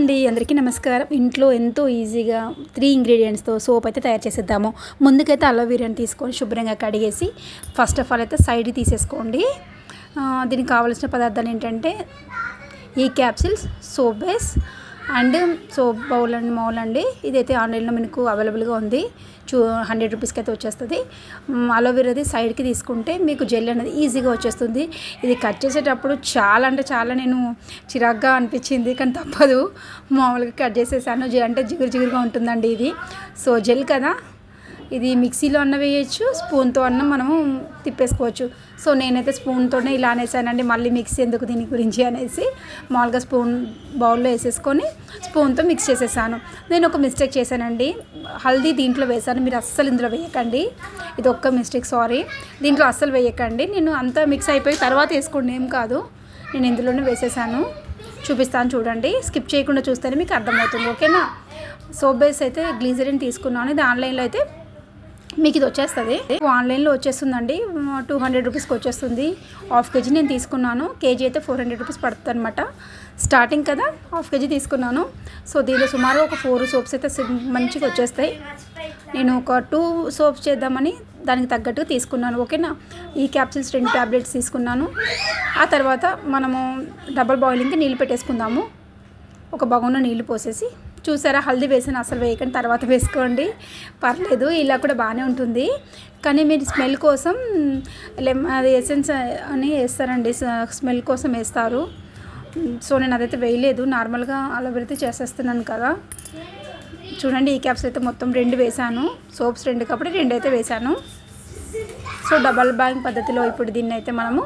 అండి అందరికీ నమస్కారం. ఇంట్లో ఎంతో ఈజీగా త్రీ ఇంగ్రీడియంట్స్తో సోప్ అయితే తయారు చేసేద్దాము. ముందుకైతే అలోవీరాని తీసుకొని శుభ్రంగా కడిగేసి ఫస్ట్ ఆఫ్ ఆల్ అయితే సైడ్ తీసేసుకోండి. దీనికి కావాల్సిన పదార్థాలు ఏంటంటే ఈ capsules soap base and soap bowl and mould అండి. ఇదైతే ఆన్లైన్లో మీకు అవైలబుల్గా ఉంది. చూ హండ్రెడ్ రూపీస్కి అయితే వచ్చేస్తుంది. అలోవెరాది సైడ్కి తీసుకుంటే మీకు జెల్ అనేది ఈజీగా వచ్చేస్తుంది. ఇది కట్ చేసేటప్పుడు చాలా అంటే చాలా నేను చిరాగ్గా అనిపించింది కానీ తప్పదు. మామూలుగా కట్ చేసేసాను. అంటే జిగురు జిగురుగా ఉంటుందండి ఇది. సో జెల్ కదా ఇది మిక్సీలో అన్న వేయచ్చు స్పూన్తో అన్న మనము తిప్పేసుకోవచ్చు. సో నేనైతే స్పూన్తోనే ఇలా అనేసానండి. మళ్ళీ మిక్సీ ఎందుకు దీని గురించి అనేసి మామూలుగా స్పూన్ బౌల్లో వేసేసుకొని స్పూన్తో మిక్స్ చేసేసాను. నేను ఒక మిస్టేక్ చేశానండి. హల్దీ దీంట్లో వేసాను మీరు అస్సలు ఇందులో వేయకండి. ఇది ఒక్క మిస్టేక్ సారీ. దీంట్లో అస్సలు వేయకండి. నేను అంతా మిక్స్ అయిపోయి తర్వాత వేసుకోండి ఏం కాదు. నేను ఇందులోనే వేసేసాను. చూపిస్తాను చూడండి. స్కిప్ చేయకుండా చూస్తేనే మీకు అర్థమవుతుంది. ఓకేనా? సోప్ బేస్ అయితే గ్లీజరిన్ తీసుకున్నాను. ఇది ఆన్లైన్లో అయితే మీకు ఇది వచ్చేస్తుంది ఆన్లైన్లో వచ్చేస్తుందండి. టూ హండ్రెడ్ రూపీస్కి వచ్చేస్తుంది. హాఫ్ కేజీ నేను తీసుకున్నాను. కేజీ అయితే ఫోర్ హండ్రెడ్ రూపీస్ పడుతుంది అనమాట స్టార్టింగ్ కదా హాఫ్ కేజీ తీసుకున్నాను. సో దీనిలో సుమారు ఒక ఫోర్ సోప్స్ అయితే మంచిగా వచ్చేస్తాయి. నేను ఒక టూ సోప్స్ చేద్దామని దానికి తగ్గట్టుగా తీసుకున్నాను. ఓకేనా? ఈ క్యాప్సిల్స్ రెండు ట్యాబ్లెట్స్ తీసుకున్నాను. ఆ తర్వాత మనము డబల్ బాయిలింగ్కి నీళ్ళు పెట్టేసుకుందాము. ఒక బగోన నీళ్ళు పోసేసి చూసారా? హల్దీ వేసిన అసలు వేయకండి తర్వాత వేసుకోండి. పర్లేదు ఇలా కూడా బాగానే ఉంటుంది. కానీ మీరు స్మెల్ కోసం లెమ్ అది ఎసెన్స్ అని వేస్తారండి. స్మెల్ కోసం వేస్తారు. సో నేను అదైతే వేయలేదు. నార్మల్గా అలా పెడితే చేసేస్తున్నాను కదా. చూడండి ఈ క్యాప్స్ అయితే మొత్తం రెండు వేశాను. సోప్స్ రెండు కాబట్టి రెండు అయితే వేశాను. సో డబల్ బాయింగ్ పద్ధతిలో ఇప్పుడు దీన్ని అయితే మనము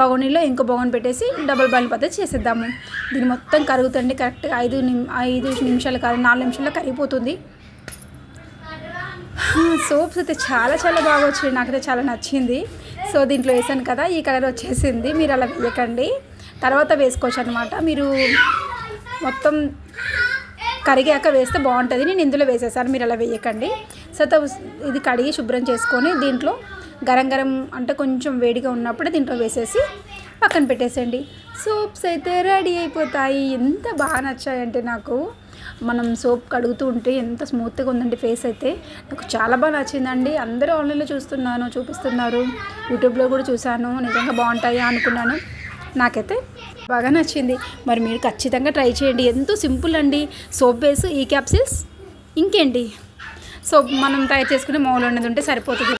బగోనీలో ఇంకో బగోని పెట్టేసి డబుల్ బాయిల్ పద్ధతి చేసేద్దాము. దీన్ని మొత్తం కరుగుతుంది కరెక్ట్గా ఐదు నిమి ఐదు నిమిషాలు కాదు నాలుగు నిమిషాల్లో కరిగిపోతుంది. సోప్స్ అయితే చాలా చాలా బాగా వచ్చింది నాకైతే చాలా నచ్చింది. సో దీంట్లో వేసాను కదా ఈ కలర్ వచ్చేసింది మీరు అలా వేయకండి. తర్వాత వేసుకోవచ్చు అనమాట మీరు మొత్తం కరిగాక వేస్తే బాగుంటుంది నేను ఇందులో వేసేసాను మీరు అలా వేయకండి. సో ఇది కడిగి శుభ్రం చేసుకొని దీంట్లో గరం గరం అంటే కొంచెం వేడిగా ఉన్నప్పుడే దీంట్లో వేసేసి పక్కన పెట్టేసేయండి. సోప్స్ అయితే రెడీ అయిపోతాయి. ఎంత బాగా నచ్చాయంటే నాకు. మనం సోప్ కడుగుతూ ఉంటే ఎంత స్మూత్గా ఉందండి ఫేస్ అయితే. నాకు చాలా బాగా నచ్చిందండి. అందరూ ఆన్లైన్లో చూస్తున్నాను చూపిస్తున్నారు. యూట్యూబ్లో కూడా చూశాను. నిజంగా బాగుంటాయి అనుకున్నాను. నాకైతే బాగా నచ్చింది. మరి మీరు ఖచ్చితంగా ట్రై చేయండి. ఎంతో సింపుల్ అండి. సోప్ బేస్ ఈ క్యాప్సిల్స్ ఇంకేంటి? సోప్ మనం తయారు చేసుకునే మౌలు అనేది ఉంటే సరిపోతుంది.